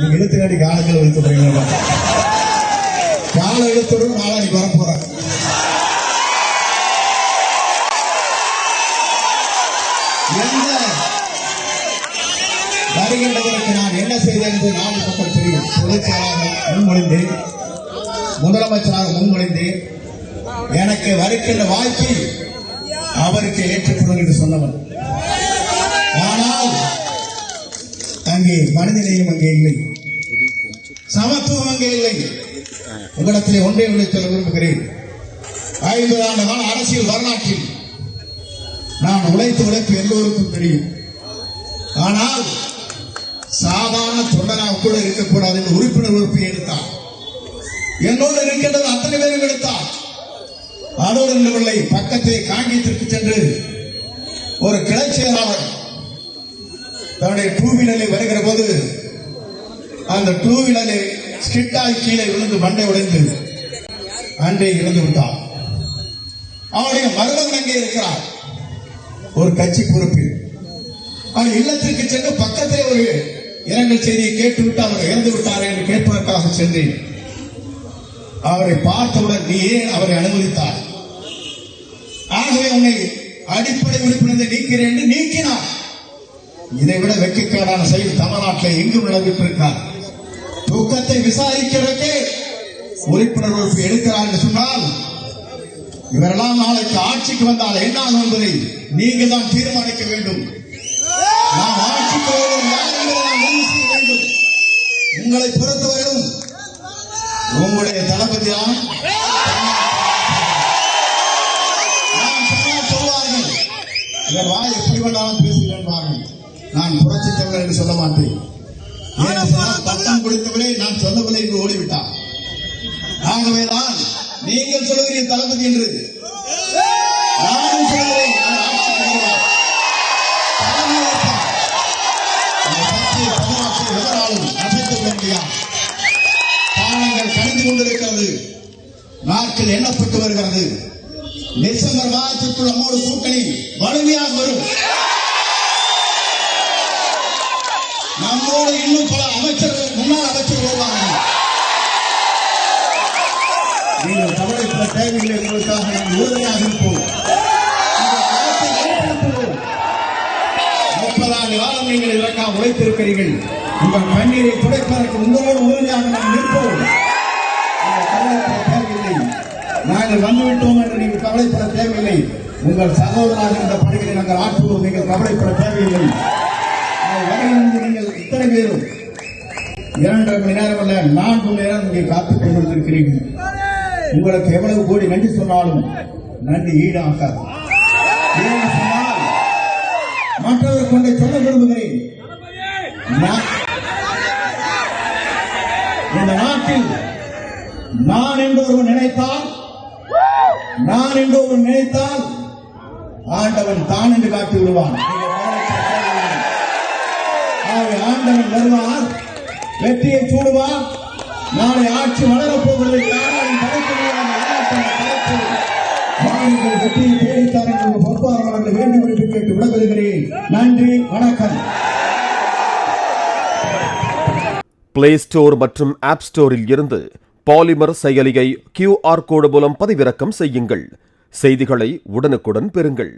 நீங்க இழுத்துக்காட்டி காலத்தில் காலங்கள் போறீங்க காலை இழுத்துடும் நாளைக்கு வர போறாங்க வருகின்றவருக்கு நான் என்ன செய்தேன் என்று நான் மக்கள் தெரியும். பொதுச்செயலாளர் முன்மொழிந்தேன். முதலமைச்சராக முன்மொழிந்தேன். எனக்கு வருகின்ற வாய்ப்பை அவருக்கு ஏற்றுக்கொள்ளும் என்று சொன்னவன். அங்கே மனிதநேயம் அங்கே இல்லை. சமத்துவம் அங்கே இல்லை. உங்களிடத்திலே ஒன்றே ஒன்றை சொல்ல விரும்புகிறேன். ஐந்து ஆண்டு கால அரசியல் வரலாற்றில் நான் உழைத்து உழைப்பு எல்லோருக்கும் தெரியும். ஆனால் சாதாரண தொண்டனாக கூட இருக்கக்கூடாது என்று உறுப்பினர் உறுப்பை எடுத்தார். என்னோடு இருக்கின்றது அத்தனை பேரும் எடுத்தார். அதோடு நின்றவில்லை பக்கத்தை காங்கியத்திற்கு சென்று ஒரு கிளை செயலாளர் தன்னுடைய டூ வீலரில் வருகிற போது அந்த டூ வீலரில் ஸ்கிட்டாய் கீழே விழுந்து மண்டை உடைந்து அன்றே இறந்து விட்டான். அவனுடைய மருமகன் அங்கே இருக்கிறார் ஒரு கட்சி பொறுப்பில் அவன் இல்லத்திற்கு சென்று பக்கத்திலே ஒரு இரங்கல் செய்தியை கேட்டுவிட்டு அவர் இறந்து விட்டார் என்று கேட்பதற்காக சென்றேன். அவரை பார்த்தவுடன் நீ ஏன் அவரை அனுமதித்தார் ஆகவே உன்னை அடிப்படை உறுப்பினரை நீக்கிறேன் என்று நீக்கினார் இதை விட வெட்கக்கேடான செயல் தமிழ்நாட்டில் எங்கும் நடைபெற்றிருக்கார் தூக்கத்தை விசாரிக்கிறதே உறுப்பினர் உறுப்பு எடுக்கிறார் என்று சொன்னால் இவரெல்லாம் நாளைக்கு ஆட்சிக்கு வந்தால் என்ன என்பதை நீங்க தான் தீர்மானிக்க வேண்டும். நாம் ஆட்சிக்கு வேண்டும். உங்களை பொறுத்தவரையிலும் உங்களுடைய தளபதி தான் நான் சொல்வார்கள். இவர் வாய் எப்படி வேண்டாலும் பேசுகிறார்கள் நான் புரட்சி தலைவர் என்று சொல்ல மாட்டேன். பட்டம் கொடுத்தவரை நான் சொல்லவில்லை என்று ஓடிவிட்டார். ஆகவேதான் நீங்கள் சொல்லுகிறீர்கள் தளபதி என்று நானும் சொல்கிறேன் காலங்கள் கழிந்து கொண்டிருக்கிறது நாட்கள் எண்ணப்பட்டு வருகிறது. டிசம்பர் மாதத்திற்குள் நம்மோடு கூட்டணி வலிமையாக இன்னும் பல அமைச்சர்கள் முன்னாள் அமைச்சர் வருவார்கள் நீங்கள் கவலைப்பட தேவையில்லை உங்களுக்காக நாங்கள் உறுதியாக இருப்போம். இந்த களத்தை ஏற்படுத்துவோம். முப்பதாண்டு காலம் நீங்கள் இதற்காக உழைத்திருக்கிறீர்கள். உங்கள் கண்ணீரை துடைப்பதற்கு உங்களோடு உறுதியாக நாம் நிற்போம். தேவையில்லை. நாங்கள் வந்துவிட்டோம் என்று நீங்கள் கவலைப்பட தேவையில்லை. உங்கள் சகோதராக இருந்த பணிகளை நாங்கள் ஆற்றுவோம். நீங்கள் கவலைப்பட தேவையில்லை. நீங்கள் இத்தனை பேரும் இரண்டரை மணி நேரம் அல்ல நான்கு மணி நேரம் இங்கே காத்துக் கொண்டிருக்கிறீர்கள். உங்களுக்கு எவ்வளவு கோடி நன்றி சொன்னாலும் நன்றி ஈடாகாது. ஏன்னு மற்றவர் கொண்டே சொல்ல விரும்புகிறேன். இந்த நாட்டில் நான் என்று ஒருவன் நினைத்தால் நான் என்று ஒருவன் நினைத்தால் ஆண்டவன் தான் என்று காட்டி விடுவான் ஆண்டவன் வருவார். வெற்றியை சூடுவார் நாளை ஆட்சி வளரப்போகிறது யாராலும் தடுக்க முடியாது வரலாற்றை வெற்றியை தேடித்தார் என்று பொறுப்பாளர் என்று வேண்டும் என்று கேட்டு விடப்படுகிறேன் நன்றி. வணக்கம். பிளே ஸ்டோர் மற்றும் ஆப் ஸ்டோரில் இருந்து பாலிமர் செயலியை கியூஆர் கோடு மூலம் பதிவிறக்கம் செய்யுங்கள். செய்திகளை உடனுக்குடன் பெறுங்கள்.